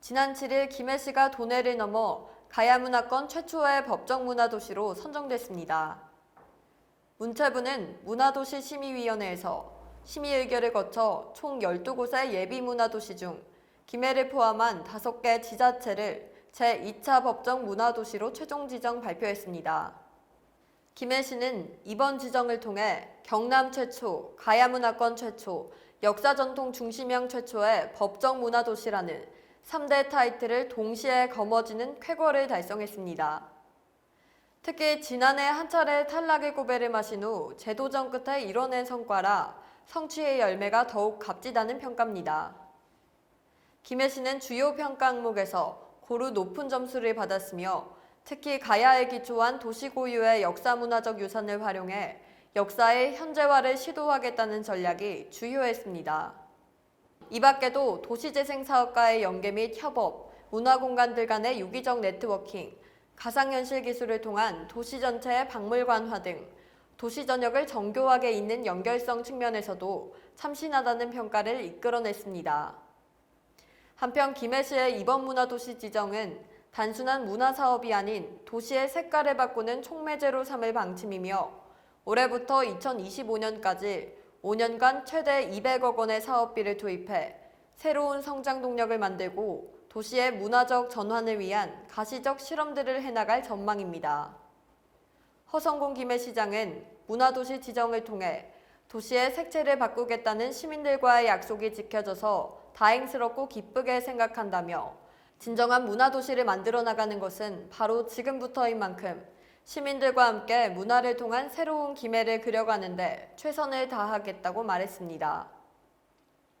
지난 7일 김해시가 도내를 넘어 가야문화권 최초의 법정 문화도시로 선정됐습니다. 문체부는 문화도시 심의위원회에서 심의 의결을 거쳐 총 12곳의 예비 문화도시 중 김해를 포함한 5개 지자체를 제2차 법정 문화도시로 최종 지정 발표했습니다. 김해시는 이번 지정을 통해 경남 최초, 가야문화권 최초, 역사전통 중심형 최초의 법정 문화도시라는 3대 타이틀을 동시에 거머쥐는 쾌거를 달성했습니다. 특히 지난해 한 차례 탈락의 고배를 마신 후 재도전 끝에 이뤄낸 성과라 성취의 열매가 더욱 값지다는 평가입니다. 김해시는 주요 평가 항목에서 고루 높은 점수를 받았으며 특히 가야에 기초한 도시 고유의 역사문화적 유산을 활용해 역사의 현재화를 시도하겠다는 전략이 주요했습니다. 이 밖에도 도시재생사업과의 연계 및 협업, 문화공간들 간의 유기적 네트워킹, 가상현실 기술을 통한 도시 전체의 박물관화 등 도시 전역을 정교하게 잇는 연결성 측면에서도 참신하다는 평가를 이끌어냈습니다. 한편 김해시의 이번 문화도시 지정은 단순한 문화 사업이 아닌 도시의 색깔을 바꾸는 촉매제로 삼을 방침이며 올해부터 2025년까지 5년간 최대 200억 원의 사업비를 투입해 새로운 성장 동력을 만들고 도시의 문화적 전환을 위한 가시적 실험들을 해나갈 전망입니다. 허성공 김해시장은 문화도시 지정을 통해 도시의 색채를 바꾸겠다는 시민들과의 약속이 지켜져서 다행스럽고 기쁘게 생각한다며 진정한 문화도시를 만들어 나가는 것은 바로 지금부터인 만큼 시민들과 함께 문화를 통한 새로운 김해를 그려가는데 최선을 다하겠다고 말했습니다.